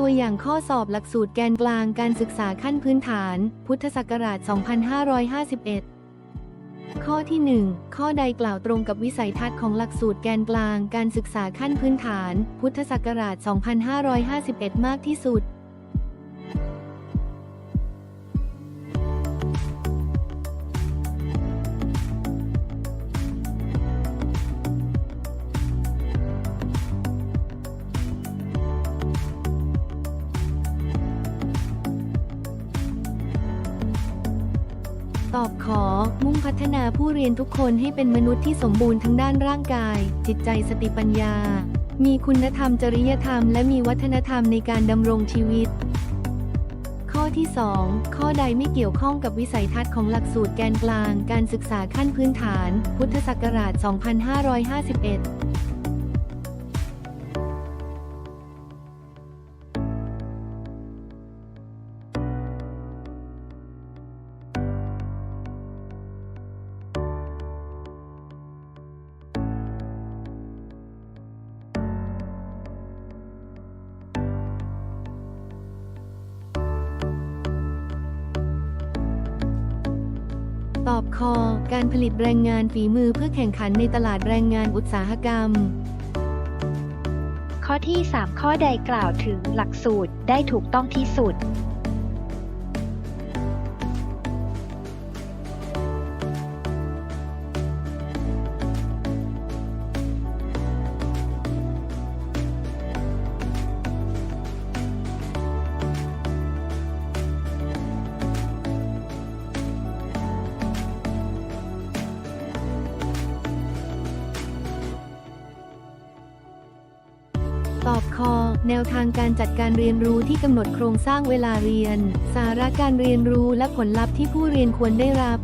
ตัวอย่างข้อสอบหลักสูตรแกนกลางการศึกษาขั้นพื้นฐาน พุทธศักราช 2551 ข้อที่ 1 ข้อใดกล่าวตรงกับวิสัยทัศน์ของหลักสูตรแกนกลางการศึกษาขั้นพื้นฐาน พุทธศักราช 2551 มากที่สุด ขอ มุ่งพัฒนาผู้เรียนทุกคนให้เป็นมนุษย์ที่สมบูรณ์ทั้งด้านร่างกาย จิตใจสติปัญญา มีคุณธรรมจริยธรรมและมีวัฒนธรรมในการดำรงชีวิต ข้อที่ 2 ข้อใดไม่เกี่ยวข้องกับวิสัยทัศน์ของหลักสูตรแกนกลาง การศึกษาขั้นพื้นฐาน พุทธศักราช 2551 ลิตแรงงานฝีมือเพื่อแข่งขันในตลาดแรงงานอุตสาหกรรม ข้อที่ 3 ข้อใดกล่าวถึงหลักสูตรได้ถูกต้องที่สุด ตอบคอ แนวทางการจัดการเรียนรู้ที่กำหนดโครงสร้างเวลาเรียน สาระการเรียนรู้และผลลัพธ์ที่ผู้เรียนควรได้รับ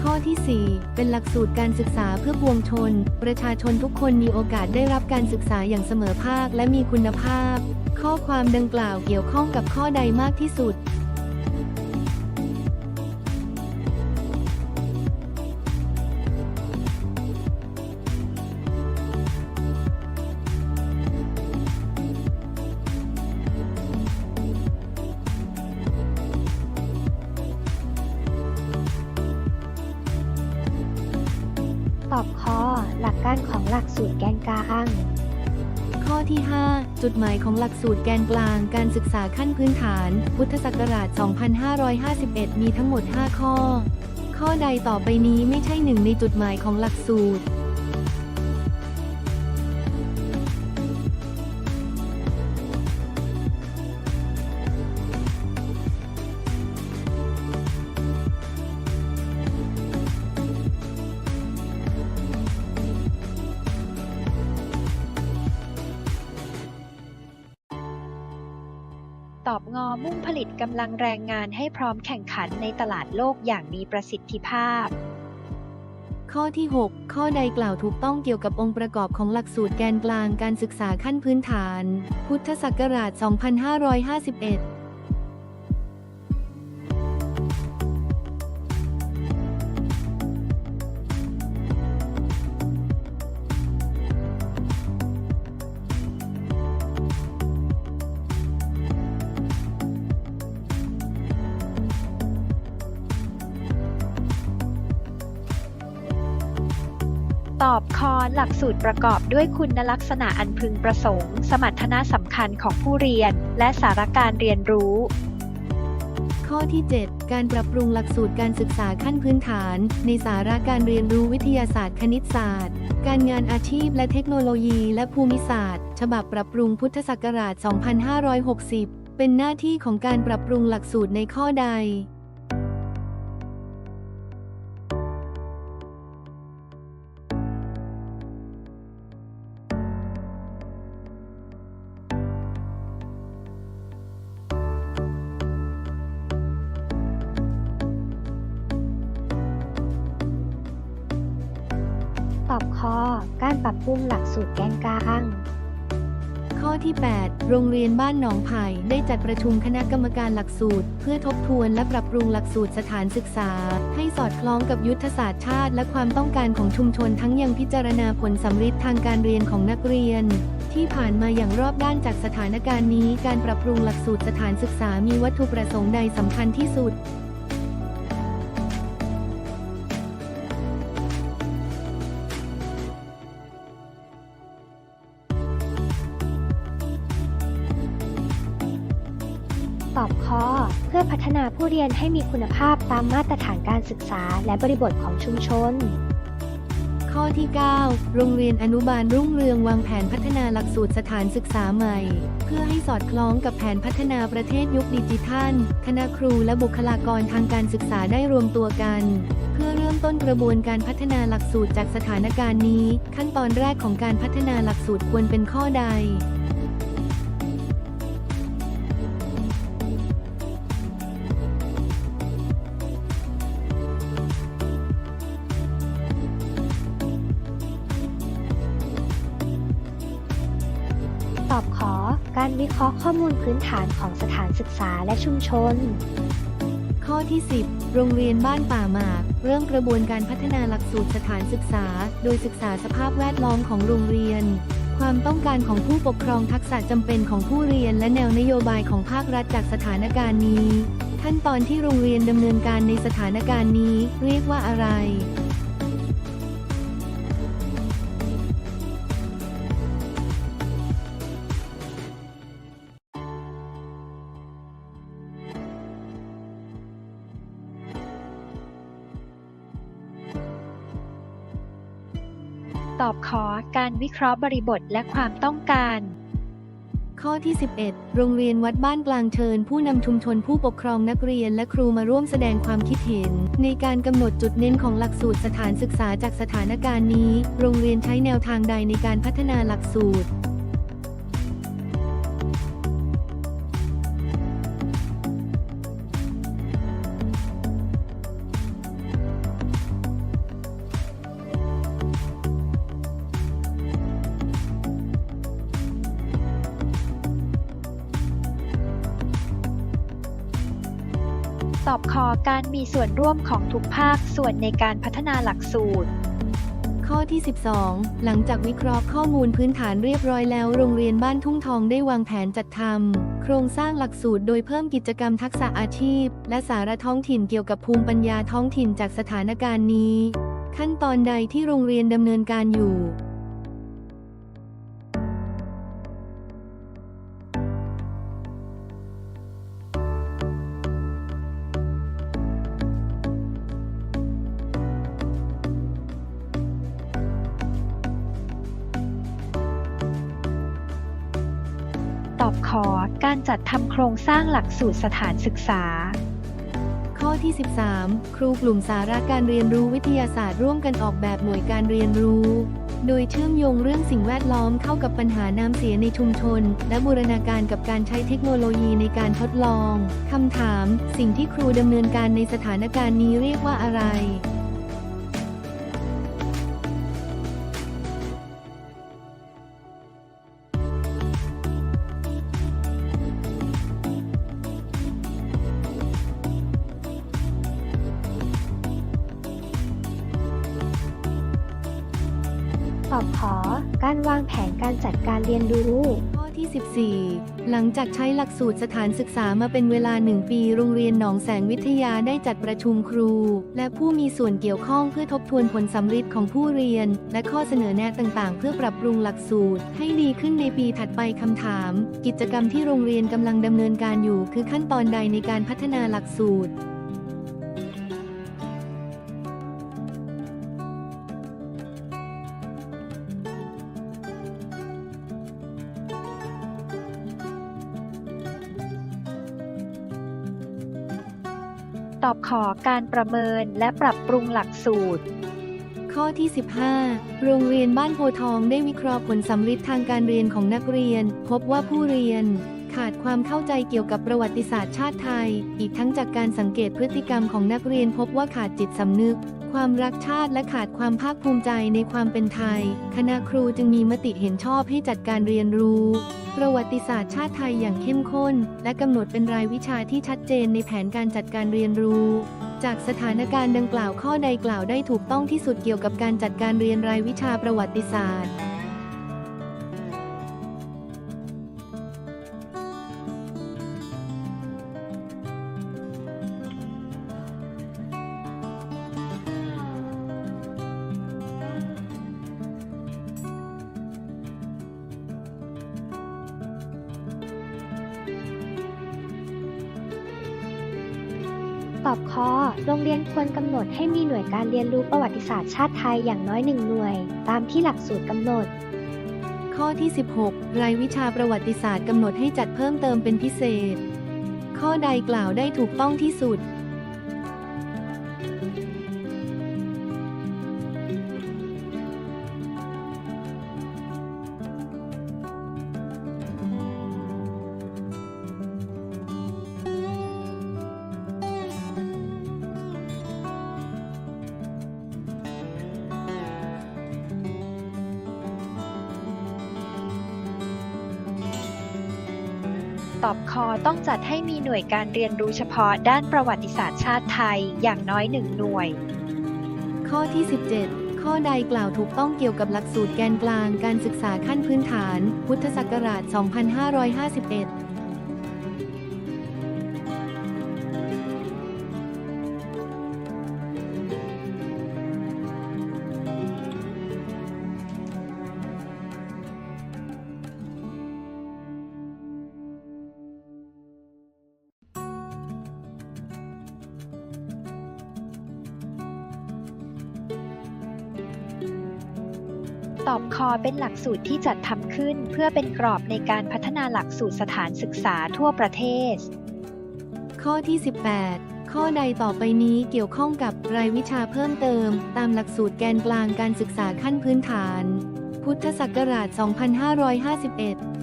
ข้อที่ 4 เป็นหลักสูตรการศึกษาเพื่อปวงชน ประชาชนทุกคนมีโอกาสได้รับการศึกษาอย่างเสมอภาคและมีคุณภาพ ข้อความดังกล่าวเกี่ยวข้องกับข้อใดมากที่สุด ของหลักสูตรแกนกลางการศึกษาขั้นพื้นฐาน พุทธศักราช 2551 มีทั้งหมด 5 ข้อ ข้อใดต่อไปนี้ไม่ใช่หนึ่งในจุดหมายของหลักสูตร กำลังแรงงานให้พร้อมแข่งขันในตลาดโลกอย่างมีประสิทธิภาพ ข้อที่ 6 ข้อใดกล่าวถูกต้องเกี่ยวกับองค์ประกอบของหลักสูตรแกนกลางการศึกษาขั้นพื้นฐาน พุทธศักราช 2551 อบคอหลักสูตรประกอบด้วยคุณลักษณะอันพึงประสงค์ สมรรถนะสำคัญของผู้เรียน และสาระการเรียนรู้ ข้อที่ 7 การปรับปรุงหลักสูตรการศึกษาขั้นพื้นฐาน ในสาระการเรียนรู้วิทยาศาสตร์คณิตศาสตร์ การงานอาชีพและเทคโนโลยีและภูมิศาสตร์ ฉบับปรับปรุงพุทธศักราช 2560 เป็นหน้าที่ของการปรับปรุงหลักสูตรในข้อใด อบคอการปรับปรุงหลักสูตรแกนกลางข้อที่ 8 โรงเรียนบ้านหนองไผ่ได้จัดประชุมคณะกรรมการหลักสูตร เพื่อทบทวนและปรับปรุงหลักสูตรสถานศึกษา ให้สอดคล้องกับยุทธศาสตร์ชาติ และความต้องการของชุมชนทั้งยังพิจารณาผลสำฤทธิ์ทางการเรียนของนักเรียน ที่ที่ผ่านมาอย่างรอบด้านจากสถานการณ์นี้ การปรับปรุงหลักสูตรสถานศึกษามีวัตถุประสงค์ใดสำคัญที่สุด เรียนให้มีคุณภาพตามมาตรฐานการศึกษาและบริบทของชุมชน ข้อที่ 9 โรงเรียนอนุบาลรุ่งเรืองวางแผนพัฒนาหลักสูตรสถานศึกษาใหม่ เพื่อให้สอดคล้องกับแผนพัฒนาประเทศยุคดิจิทัล คณะครูและบุคลากรทางการศึกษาได้รวมตัวกัน เพื่อเริ่มต้นกระบวนการพัฒนาหลักสูตรจากสถานการณ์นี้ ขั้นตอนแรกของการพัฒนาหลักสูตรควรเป็นข้อใด ข้อมูลพื้นฐานของสถานศึกษาและชุมชน ข้อที่ 10 โรงเรียนบ้านป่าหมาก เริ่มกระบวนการพัฒนาหลักสูตรสถานศึกษา โดยศึกษาสภาพแวดล้อมของโรงเรียน ความต้องการของผู้ปกครองทักษะจำเป็นของผู้เรียน และแนวนโยบายของภาครัฐจากสถานการณ์นี้ ขั้นตอนที่โรงเรียนดำเนินการในสถานการณ์นี้ เรียกว่าอะไร ตอบขอการวิเคราะห์บริบทและความต้องการ ข้อที่ 11 โรงเรียนวัดบ้านกลางเชิญ ผู้นำชุมชนผู้ปกครองนักเรียนและครูมาร่วมแสดงความคิดเห็น ในการกำหนดจุดเน้นของหลักสูตรสถานศึกษาจากสถานการณ์นี้ โรงเรียนใช้แนวทางใดในการพัฒนาหลักสูตร การมีส่วนร่วมของทุกภาคส่วนในการพัฒนาหลักสูตรข้อที่ 12 หลังจากวิเคราะห์ข้อมูลพื้นฐานเรียบร้อยแล้ว โรงเรียนบ้านทุ่งทองได้วางแผนจัดทำโครงสร้างหลักสูตรโดยเพิ่มกิจกรรมทักษะอาชีพ และสาระท้องถิ่นเกี่ยวกับภูมิปัญญาท้องถิ่นจากสถานการณ์นี้ ขั้นตอนใดที่โรงเรียนดำเนินการอยู่ จัดทำโครงสร้างหลักสูตรสถานศึกษา ข้อที่ 13 ครูกลุ่มสาระการเรียนรู้วิทยาศาสตร์ร่วมกันออกแบบหน่วยการเรียนรู้ โดยเชื่อมโยงเรื่องสิ่งแวดล้อมเข้ากับปัญหาน้ำเสียในชุมชน และบูรณาการกับการใช้เทคโนโลยีในการทดลองคำถาม สิ่งที่ครูดำเนินการในสถานการณ์นี้เรียกว่าอะไร การวางแผนการจัดการเรียนรู้ข้อที่ 14 หลังจากใช้หลักสูตรสถานศึกษามาเป็นเวลาหนึ่งปี โรงเรียนหนองแสงวิทยาได้จัดประชุมครู และผู้มีส่วนเกี่ยวข้องเพื่อทบทวนผลสำฤทธิ์ของผู้เรียน และข้อเสนอแนะต่างๆ เพื่อปรับปรุงหลักสูตร ให้ดีขึ้นในปีถัดไปคำถาม กิจกรรมที่โรงเรียนกำลังดำเนินการอยู่ คือขั้นตอนใดในการพัฒนาหลักสูตร ตอบขอการประเมินและปรับปรุงหลักสูตร ข้อที่ 15 โรงเรียนบ้านโพทองได้วิเคราะห์ผลสำฤทธิ์ทางการเรียนของนักเรียน พบว่าผู้เรียนขาดความเข้าใจเกี่ยวกับประวัติศาสตร์ชาติไทย อีกทั้งจากการสังเกตพฤติกรรมของนักเรียนพบว่าขาดจิตสำนึก ความรักชาติและขาดความภาคภูมิใจในความเป็นไทย คณะครูจึงมีมติเห็นชอบให้จัดการเรียนรู้ ประวัติศาสตร์ชาติไทยอย่างเข้มข้น และกำหนดเป็นรายวิชาที่ชัดเจนในแผนการจัดการเรียนรู้ จากสถานการณ์ดังกล่าวข้อใดกล่าวได้ถูกต้องที่สุดเกี่ยวกับการจัดการเรียนรายวิชาประวัติศาสตร์ อบคอ โรงเรียนควรกำหนดให้มีหน่วยการเรียนรู้ประวัติศาสตร์ชาติไทยอย่างน้อยหนึ่งหน่วย ตามที่หลักสูตรกำหนด ข้อที่ 16 รายวิชาประวัติศาสตร์กำหนดให้จัดเพิ่มเติมเป็นพิเศษ ข้อใดกล่าวได้ถูกต้องที่สุด ต้องจัดให้มีหน่วยการเรียนรู้เฉพาะด้านประวัติศาสตร์ชาติไทยอย่างน้อยหนึ่งหน่วย ข้อที่ 17 ข้อใดกล่าวถูกต้องเกี่ยวกับหลักสูตรแกนกลางการศึกษาขั้นพื้นฐาน พุทธศักราช 2551 เป็นหลักสูตรที่จัดทำขึ้นเพื่อเป็นกรอบในการพัฒนาหลักสูตรสถานศึกษาทั่วประเทศ ข้อที่ 18 ข้อใดต่อไปนี้เกี่ยวข้องกับรายวิชาเพิ่มเติม ตามหลักสูตรแกนกลางการศึกษาขั้นพื้นฐาน พุทธศักราช 2551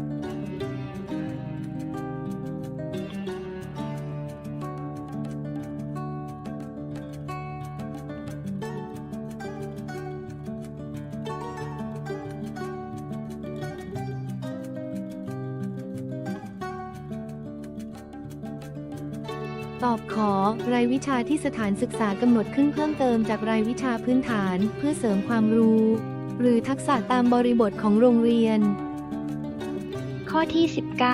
ตอบขอ รายวิชาที่สถานศึกษากำหนดขึ้นเพิ่มเติมจากรายวิชาพื้นฐาน เพื่อเสริมความรู้ หรือทักษะตามบริบทของโรงเรียน ข้อที่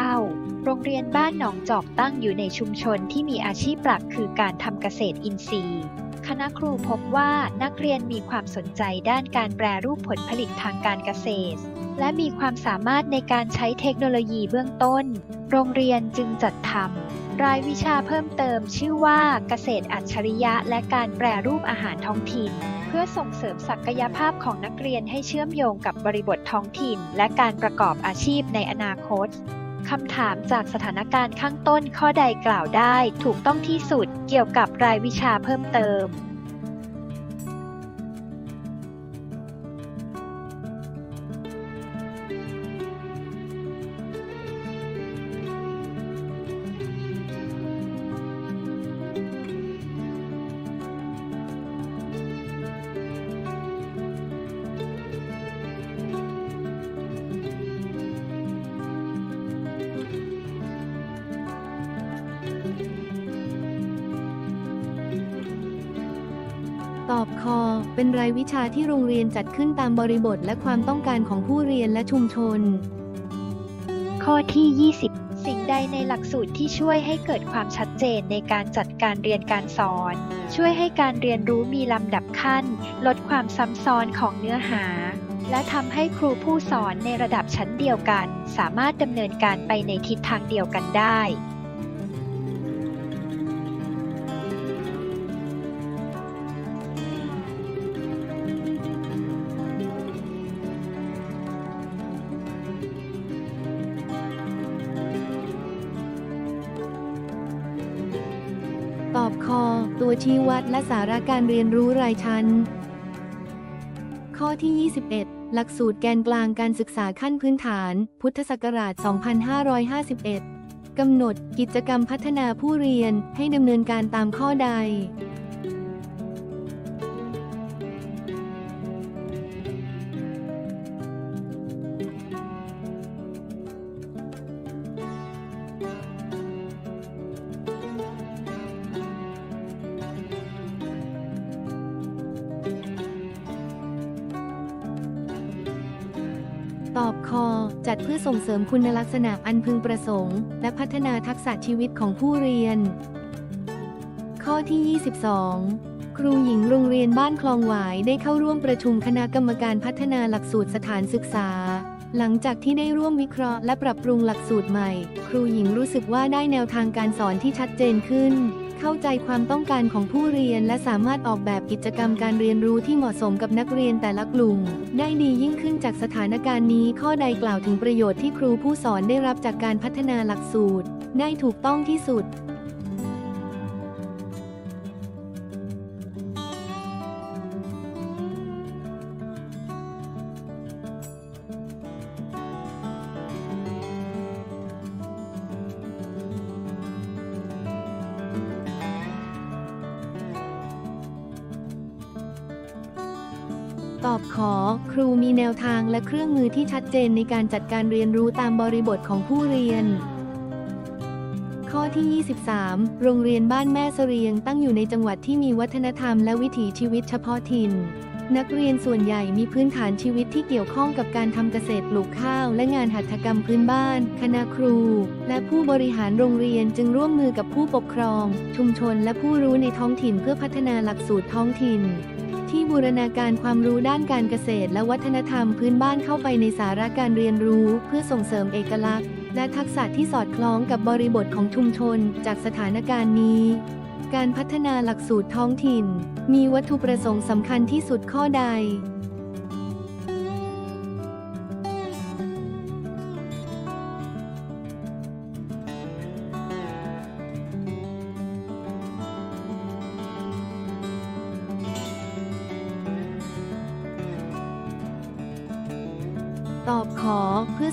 19 โรงเรียนบ้านหนองจอกตั้งอยู่ในชุมชนที่มีอาชีพหลักคือการทำเกษตรอินทรีย์ คณะครูพบว่านักเรียนมีความสนใจด้านการแปรรูปผลผลิตทางการเกษตรและมีความสามารถในการใช้เทคโนโลยีเบื้องต้น โรงเรียนจึงจัดทำ รายวิชาเพิ่มเติมชื่อว่าเกษตรอัจฉริยะ และการแปรรูปอาหารท้องถิ่น เพื่อส่งเสริมศักยภาพของนักเรียนให้เชื่อมโยงกับบริบทท้องถิ่น และการประกอบอาชีพในอนาคตคำถามจากสถานการณ์ข้างต้นข้อใดกล่าวได้ ถูกต้องที่สุดเกี่ยวกับรายวิชาเพิ่มเติม เป็นรายวิชาที่โรงเรียนจัดขึ้นตามบริบทและความต้องการของผู้เรียนและชุมชน ข้อที่ 20 สิ่งใดในหลักสูตรที่ช่วยให้เกิดความชัดเจนในการจัดการเรียนการสอน ช่วยให้การเรียนรู้มีลำดับขั้น ลดความซ้ำซ้อนของเนื้อหา และทำให้ครูผู้สอนในระดับชั้นเดียวกัน สามารถดำเนินการไปในทิศทางเดียวกันได้ ชี้วัดและสาระการเรียนรู้รายชั้น ข้อที่ 21 หลักสูตรแกนกลางการศึกษาขั้นพื้นฐาน พุทธศักราช 2551 กำหนดกิจกรรมพัฒนาผู้เรียนให้ดำเนินการตามข้อใด อบคอ จัดเพื่อส่งเสริมคุณลักษณะอันพึงประสงค์ และพัฒนาทักษะชีวิตของผู้เรียน ข้อที่ 22ครูหญิงโรงเรียนบ้านคลองหวายได้เข้าร่วมประชุมคณะกรรมการพัฒนาหลักสูตรสถานศึกษา หลังจากที่ได้ร่วมวิเคราะห์และปรับปรุงหลักสูตรใหม่ ครูหญิงรู้สึกว่าได้แนวทางการสอนที่ชัดเจนขึ้น เข้าใจความต้องการของผู้เรียน และสามารถออกแบบกิจกรรมการเรียนรู้ที่เหมาะสมกับนักเรียนแต่ละกลุ่ม ได้ดียิ่งขึ้นจากสถานการณ์นี้ ข้อใดกล่าวถึงประโยชน์ที่ครูผู้สอนได้รับจากการพัฒนาหลักสูตร ได้ถูกต้องที่สุด ตอบขอ ครูมีแนวทางและเครื่องมือที่ชัดเจนในการจัดการเรียนรู้ตามบริบทของผู้เรียน ข้อที่ 23 โรงเรียนบ้านแม่เสรียงตั้งอยู่ในจังหวัดที่มีวัฒนธรรมและวิถีชีวิตเฉพาะถิ่น นักเรียนส่วนใหญ่มีพื้นฐานชีวิตที่เกี่ยวข้องกับการทำเกษตรปลูกข้าว และงานหัตถกรรมพื้นบ้าน คณะครู และผู้บริหารโรงเรียนจึงร่วมมือกับผู้ปกครอง ชุมชนและผู้รู้ในท้องถิ่นเพื่อพัฒนาหลักสูตรท้องถิ่น ที่บูรณาการความรู้ด้านการเกษตรและวัฒนธรรมพื้นบ้านเข้าไปในสาระการเรียนรู้เพื่อส่งเสริมเอกลักษณ์ และทักษะที่สอดคล้องกับบริบทของชุมชน จากสถานการณ์นี้ การพัฒนาหลักสูตรท้องถิ่น มีวัตถุประสงค์สำคัญที่สุดข้อใด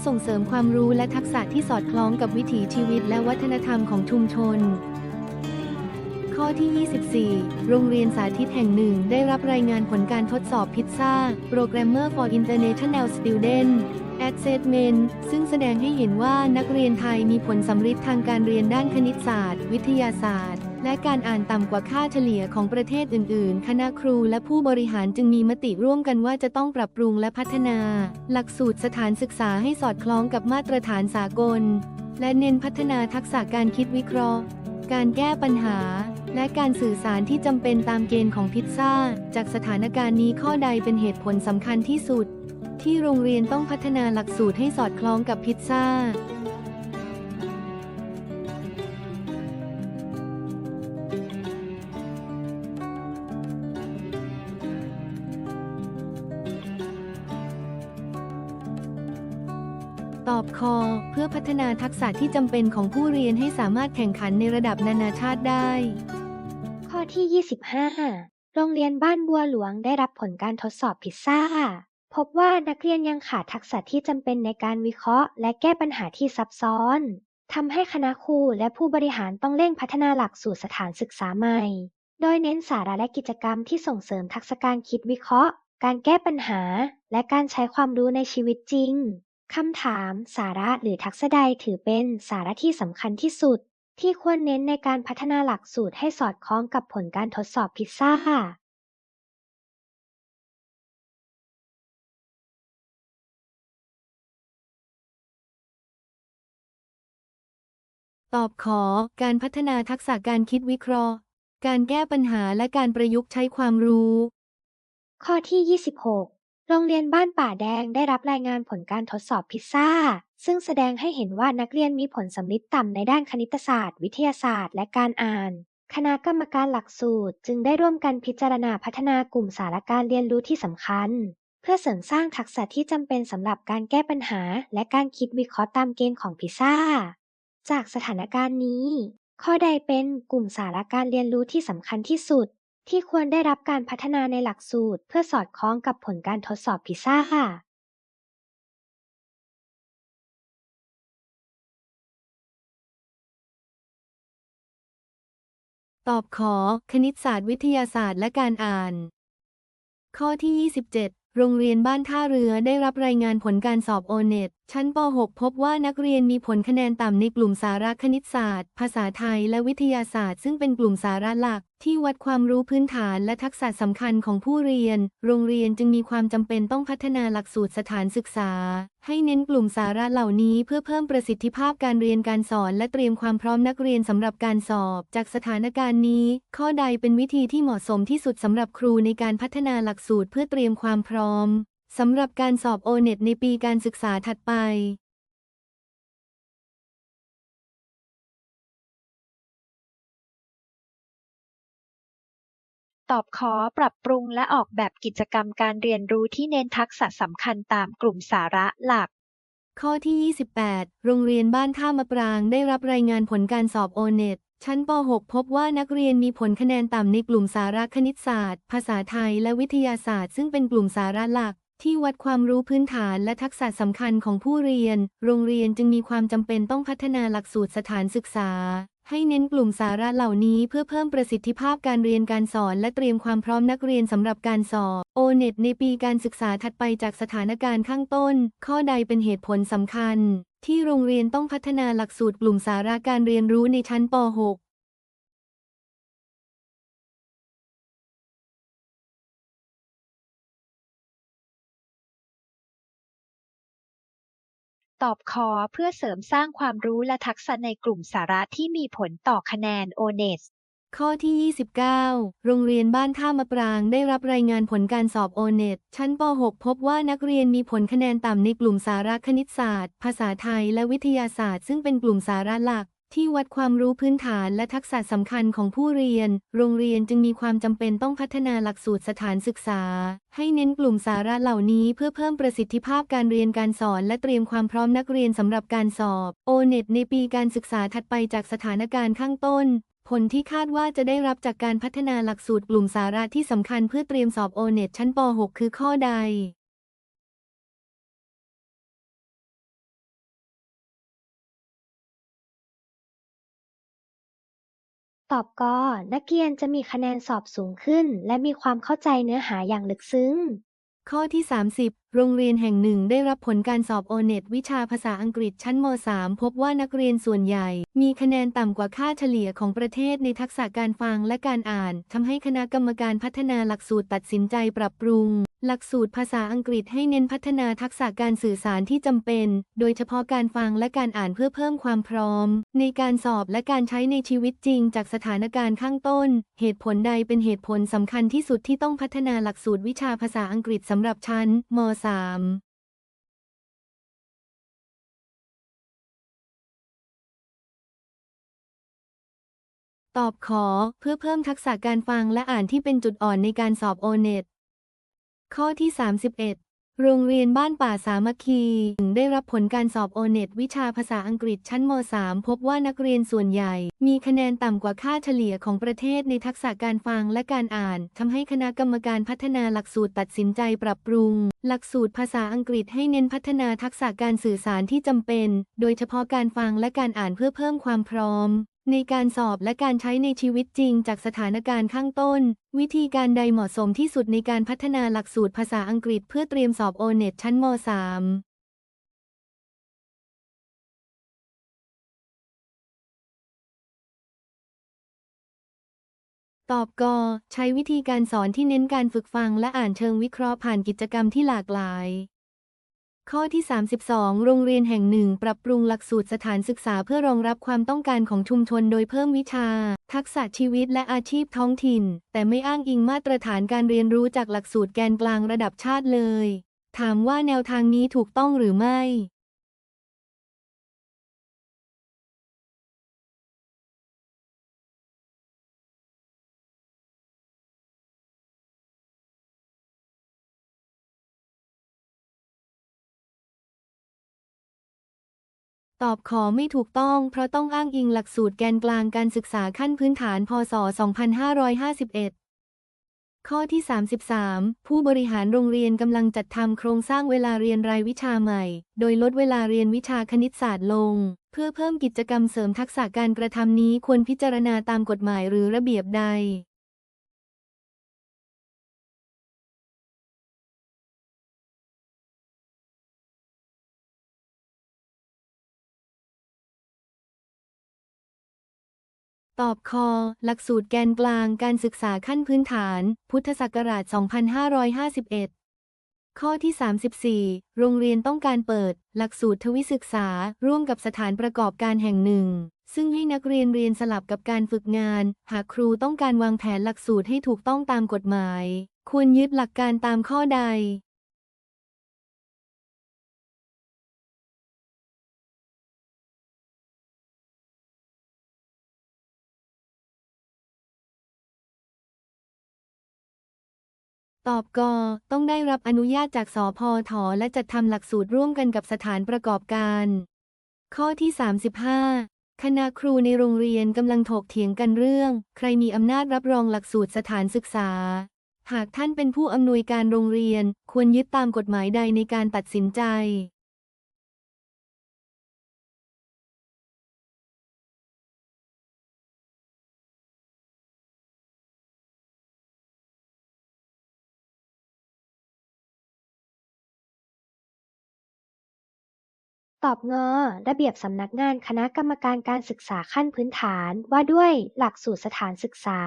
ส่งเสริมความรู้และทักษะที่สอดคล้องกับวิถีชีวิตและวัฒนธรรมของชุมชน ข้อที่ 24 โรงเรียนสาธิตแห่งหนึ่งได้รับรายงานผลการทดสอบพิซซ่า Programmer for International Student Assessment ซึ่งแสดงให้เห็นว่านักเรียนไทยมีผลสำฤทธิ์ทางการเรียนด้านคณิตศาสตร์ วิทยาศาสตร์ และการอ่านต่ำกว่าค่าเฉลี่ยของประเทศอื่น ๆ คณะครูและผู้บริหารจึงมีมติร่วมกันว่าจะต้องปรับปรุงและพัฒนา หลักสูตรสถานศึกษาให้สอดคล้องกับมาตรฐานสากล และเน้นพัฒนาทักษะการคิดวิเคราะห์ การแก้ปัญหา และการสื่อสารที่จำเป็นตามเกณฑ์ของพิซซ่า จากสถานการณ์นี้ข้อใดเป็นเหตุผลสำคัญที่สุด ที่โรงเรียนต้องพัฒนาหลักสูตรให้สอดคล้องกับพิซซ่า คอเพื่อพัฒนาทักษะที่จำเป็นของผู้เรียนให้สามารถแข่งขันในระดับนานาชาติได้ ข้อที่ 25 โรงเรียนบ้านบัวหลวงได้รับผลการทดสอบพิซซ่า พบว่านักเรียนยังขาดทักษะที่จำเป็นในการวิเคราะห์ และแก้ปัญหาที่ซับซ้อนทำให้คณะครูและผู้บริหารต้องเร่งพัฒนาหลักสูตรสถานศึกษาใหม่ โดยเน้นสาระและกิจกรรมที่ส่งเสริมทักษะการคิดวิเคราะห์ การแก้ปัญหา และการใช้ความรู้ในชีวิตจริง คำถาม สาระหรือทักษะใดถือเป็นสาระที่สำคัญที่สุด ที่ควรเน้นในการพัฒนาหลักสูตรให้สอดคล้องกับผลการทดสอบพิซซ่าตอบขอ การพัฒนาทักษะการคิดวิเคราะห์ การแก้ปัญหาและการประยุกต์ใช้ความรู้ ข้อที่ 26 โรงเรียนบ้านป่าแดงได้รับรายงานผลการทดสอบพิซซ่า ซึ่งแสดงให้เห็นว่านักเรียนมีผลสำลิดต่ำในด้านคณิตศาสตร์ วิทยาศาสตร์ และการอ่าน คณะกรรมการหลักสูตร จึงได้ร่วมกันพิจารณาพัฒนากลุ่มสาระการเรียนรู้ที่สำคัญ เพื่อเสริมสร้างทักษะที่จำเป็นสำหรับการแก้ปัญหา และการคิดวิเคราะห์ตามเกณฑ์ของพิซซ่า จากสถานการณ์นี้ ข้อใดเป็นกลุ่มสาระการเรียนรู้ที่สำคัญที่สุด ที่ควรได้รับการพัฒนาในหลักสูตร เพื่อสอดคล้องกับผลการทดสอบพิซซ่าตอบขอ คณิตศาสตร์วิทยาศาสตร์และการอ่าน ข้อที่ 27 โรงเรียนบ้านท่าเรือได้รับรายงานผลการสอบโอเน็ต ชั้นป .6 พบว่านักเรียนมีผลคะแนนต่ำในกลุ่มสาระคณิตศาสตร์ ภาษาไทยและวิทยาศาสตร์ ซึ่งเป็นกลุ่มสาระหลัก ที่วัดความรู้พื้นฐานและทักษะสำคัญของผู้เรียน โรงเรียนจึงมีความจำเป็นต้องพัฒนาหลักสูตรสถานศึกษา ให้เน้นกลุ่มสาระเหล่านี้เพื่อเพิ่มประสิทธิภาพการเรียนการสอน และเตรียมความพร้อมนักเรียนสำหรับการสอบ จากสถานการณ์นี้ ข้อใดเป็นวิธีที่เหมาะสมที่สุดสำหรับครูในการพัฒนาหลักสูตรเพื่อเตรียมความพร้อม สำหรับการสอบโอเน็ตในปีการศึกษาถัดไปตอบขอปรับปรุงและออกแบบกิจกรรมการเรียนรู้ที่เน้นทักษะสำคัญตามกลุ่มสาระหลัก ข้อที่ 28 โรงเรียนบ้านท่ามะปรางได้รับรายงานผลการสอบโอเน็ตชั้นป .6 พบว่านักเรียนมีผลคะแนนต่ำในกลุ่มสาระคณิตศาสตร์ ภาษาไทยและวิทยาศาสตร์ ซึ่งเป็นกลุ่มสาระหลัก ที่วัดความรู้พื้นฐานและทักษะสำคัญของผู้เรียน โรงเรียนจึงมีความจำเป็นต้องพัฒนาหลักสูตรสถานศึกษา ให้เน้นกลุ่มสาระเหล่านี้เพื่อเพิ่มประสิทธิภาพการเรียนการสอนและเตรียมความพร้อมนักเรียนสำหรับการสอบโอเน็ตในปีการศึกษาถัดไปจากสถานการณ์ข้างต้น ข้อใดเป็นเหตุผลสำคัญ ที่โรงเรียนต้องพัฒนาหลักสูตรกลุ่มสาระการเรียนรู้ในชั้นป .6 ตอบคอเพื่อเสริมสร้างความรู้และทักษะในกลุ่มสาระที่มีผลต่อคะแนน O-NET ข้อที่ 29 โรงเรียนบ้านท่ามะปรางได้รับรายงานผลการสอบโอเน็ตชั้นป .6 พบว่านักเรียนมีผลคะแนนต่ำในกลุ่มสาระคณิตศาสตร์ ภาษาไทยและวิทยาศาสตร์ ซึ่งเป็นกลุ่มสาระหลัก ที่วัดความรู้พื้นฐานและทักษะสำคัญของผู้เรียน โรงเรียนจึงมีความจำเป็นต้องพัฒนาหลักสูตรสถานศึกษา ให้เน้นกลุ่มสาระเหล่านี้เพื่อเพิ่มประสิทธิภาพการเรียนการสอน และเตรียมความพร้อมนักเรียนสำหรับการสอบโอเน็ตในปีการศึกษาถัดไปจากสถานการณ์ข้างต้น ผลที่คาดว่าจะได้รับจากการพัฒนาหลักสูตรกลุ่มสาระที่สำคัญเพื่อเตรียมสอบโอเน็ตชั้นป .6 คือข้อใด ตอบกอนักเรียนจะมีคะแนนสอบสูงขึ้น และมีความเข้าใจเนื้อหาอย่างลึกซึ้ง ข้อที่ 30โรงเรียนแห่งหนึ่งได้รับผลการสอบโอเน็ตวิชาภาษาอังกฤษชั้นม .3 พบว่านักเรียนส่วนใหญ่ มีคะแนนต่ำกว่าค่าเฉลี่ยของประเทศในทักษะการฟังและการอ่านทำให้คณะกรรมการพัฒนาหลักสูตรตัดสินใจปรับปรุง หลักสูตรภาษาอังกฤษให้เน้นพัฒนาทักษะการสื่อสารที่จำเป็น โดยเฉพาะการฟังและการอ่านเพื่อเพิ่มความพร้อม ในการสอบและการใช้ในชีวิตจริง จากสถานการณ์ข้างต้น เหตุผลใดเป็นเหตุผลสำคัญที่สุดที่ต้องพัฒนาหลักสูตรวิชาภาษาอังกฤษสำหรับชั้นม .3 ตอบขอเพื่อเพิ่มทักษะการฟังและอ่านที่เป็นจุดอ่อนในการสอบโอเน็ตข้อที่ 31 โรงเรียนบ้านป่าสามัคคีได้รับผลการสอบโอเน็ตวิชาภาษาอังกฤษชั้นม .3 พบว่านักเรียนส่วนใหญ่ มีคะแนนต่ำกว่าค่าเฉลี่ยของประเทศในทักษะการฟังและการอ่านทำให้คณะกรรมการพัฒนาหลักสูตรตัดสินใจปรับปรุง หลักสูตรภาษาอังกฤษให้เน้นพัฒนาทักษะการสื่อสารที่จำเป็น โดยเฉพาะการฟังและการอ่านเพื่อเพิ่มความพร้อม ในการสอบและการใช้ในชีวิตจริงจากสถานการณ์ข้างต้น วิธีการใดเหมาะสมที่สุดในการพัฒนาหลักสูตรภาษาอังกฤษเพื่อเตรียมสอบโอเน็ตชั้นม .3 ตอบกใช้วิธีการสอนที่เน้นการฝึกฟังและอ่านเชิงวิเคราะห์ผ่านกิจกรรมที่หลากหลาย ข้อที่ 32 โรงเรียนแห่งหนึ่ง ปรับปรุงหลักสูตรสถานศึกษาเพื่อรองรับความต้องการของชุมชนโดยเพิ่มวิชา ทักษะชีวิตและอาชีพท้องถิ่น แต่ไม่อ้างอิงมาตรฐานการเรียนรู้จากหลักสูตรแกนกลางระดับชาติเลย ถามว่าแนวทางนี้ถูกต้องหรือไม่ ตอบขอไม่ถูกต้อง เพราะต้องอ้างอิงหลักสูตรแกนกลางการศึกษาขั้นพื้นฐาน พศ 2551 ข้อที่ 33 ผู้บริหารโรงเรียนกำลังจัดทำโครงสร้างเวลาเรียนรายวิชาใหม่ โดยลดเวลาเรียนวิชาคณิตศาสตร์ลง เพื่อเพิ่มกิจกรรมเสริมทักษะการกระทำนี้ควรพิจารณาตามกฎหมายหรือระเบียบใด ตอบคอ หลักสูตรแกนกลางการศึกษาขั้นพื้นฐาน พุทธศักราช 2551 ข้อที่ 34 โรงเรียนต้องการเปิด หลักสูตรทวิศึกษา ร่วมกับสถานประกอบการแห่งหนึ่ง ซึ่งให้นักเรียนเรียนสลับกับการฝึกงาน หากครูต้องการวางแผนหลักสูตรให้ถูกต้องตามกฎหมาย ควรยึดหลักการตามข้อใด ตอบกต้องได้รับอนุญาตจากสพทและจัดทำหลักสูตรร่วมกันกับสถานประกอบการ ข้อที่ 35 คณะครูในโรงเรียนกำลังถกเถียงกันเรื่อง ใครมีอำนาจรับรองหลักสูตรสถานศึกษา หากท่านเป็นผู้อำนวยการโรงเรียน ควรยึดตามกฎหมายใดในการตัดสินใจ ตอบงอ ระเบียบสำนักงานคณะกรรมการการศึกษาขั้นพื้นฐานว่าด้วยหลักสูตรสถานศึกษา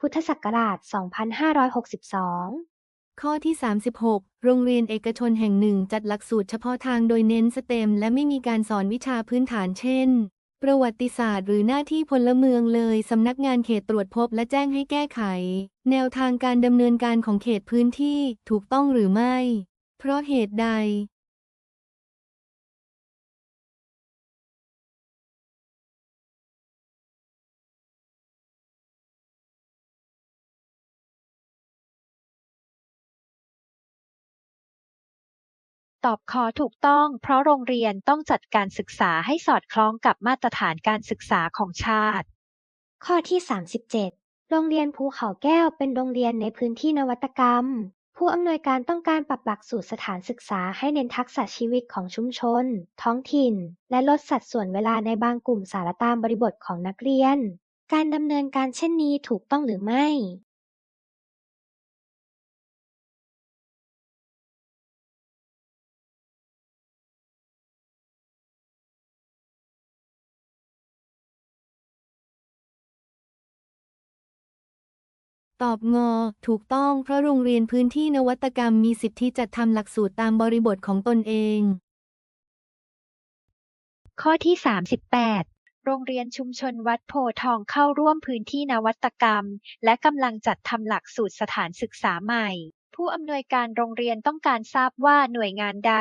พุทธศักราช 2562 ข้อที่ 36 โรงเรียนเอกชนแห่งหนึ่งจัดหลักสูตรเฉพาะทางโดยเน้นสเต็ม และไม่มีการสอนวิชาพื้นฐานเช่น ประวัติศาสตร์หรือหน้าที่พลเมืองเลยสำนักงานเขตตรวจพบและแจ้งให้แก้ไข แนวทางการดำเนินการของเขตพื้นที่ถูกต้องหรือไม่ เพราะเหตุใด ตอบคอถูกต้อง เพราะโรงเรียนต้องจัดการศึกษาให้สอดคล้องกับมาตรฐานการศึกษาของชาติ ข้อที่ 37 โรงเรียนภูเขาแก้วเป็นโรงเรียนในพื้นที่นวัตกรรม ผู้อำนวยการต้องการปรับหลักสูตรสถานศึกษาให้เน้นทักษะชีวิตของชุมชน ท้องถิ่น และลดสัดส่วนเวลาในบางกลุ่มสารตามบริบทของนักเรียน การดำเนินการเช่นนี้ถูกต้องหรือไม่ ตอบงอ ถูกต้องเพราะโรงเรียนพื้นที่นวัตกรรมมีสิทธิจัดทำหลักสูตรตามบริบทของตนเอง ข้อที่ 38 โรงเรียนชุมชนวัดโพทองเข้าร่วมพื้นที่นวัตกรรม และกำลังจัดทำหลักสูตรสถานศึกษาใหม่ ผู้อำนวยการโรงเรียนต้องการทราบว่าหน่วยงานใด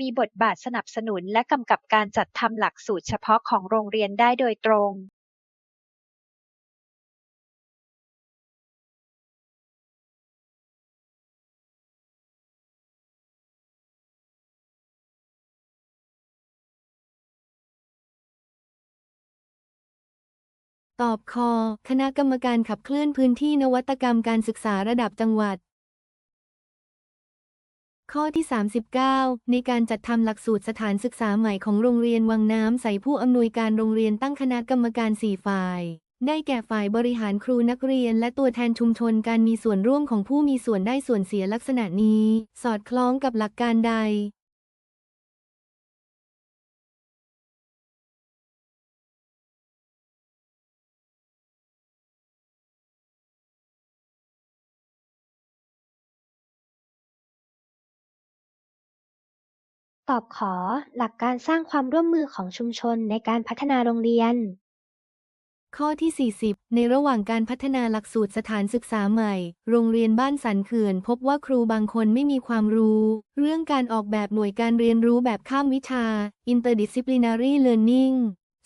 มีบทบาทสนับสนุนและกำกับการจัดทำหลักสูตรเฉพาะของโรงเรียนได้โดยตรง ตอบคอ คณะกรรมการขับเคลื่อนพื้นที่นวัตกรรมการศึกษาระดับจังหวัด ข้อที่ 39 ในการจัดทำหลักสูตรสถานศึกษาใหม่ของโรงเรียนวังน้ำใสผู้อำนวยการโรงเรียนตั้งคณะกรรมการ4ฝ่าย ได้แก่ฝ่ายบริหารครูนักเรียน และตัวแทนชุมชนการมีส่วนร่วมของผู้มีส่วนได้ส่วนเสียลักษณะนี้ สอดคล้องกับหลักการใด ตอบขอ หลักการสร้างความร่วมมือของชุมชนในการพัฒนาโรงเรียน ข้อที่ 40 ในระหว่างการพัฒนาหลักสูตรสถานศึกษาใหม่ โรงเรียนบ้านสันเขื่อน พบว่าครูบางคนไม่มีความรู้ เรื่องการออกแบบหน่วยการเรียนรู้แบบข้ามวิชา interdisciplinary learning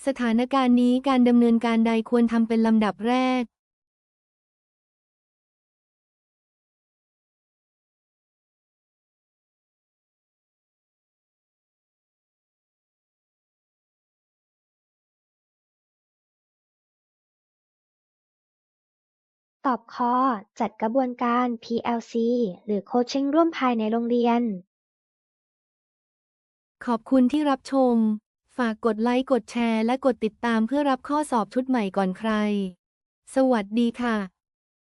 สถานการณ์นี้การดำเนินการใดควรทำเป็นลำดับแรก ตอบคอจัดกระบวนการ PLC หรือโคชชิ่งร่วมภายในโรงเรียน ขอบคุณที่รับชม ฝากกดไลค์ กดแชร์ และกดติดตามเพื่อรับข้อสอบชุดใหม่ก่อนใคร สวัสดีค่ะ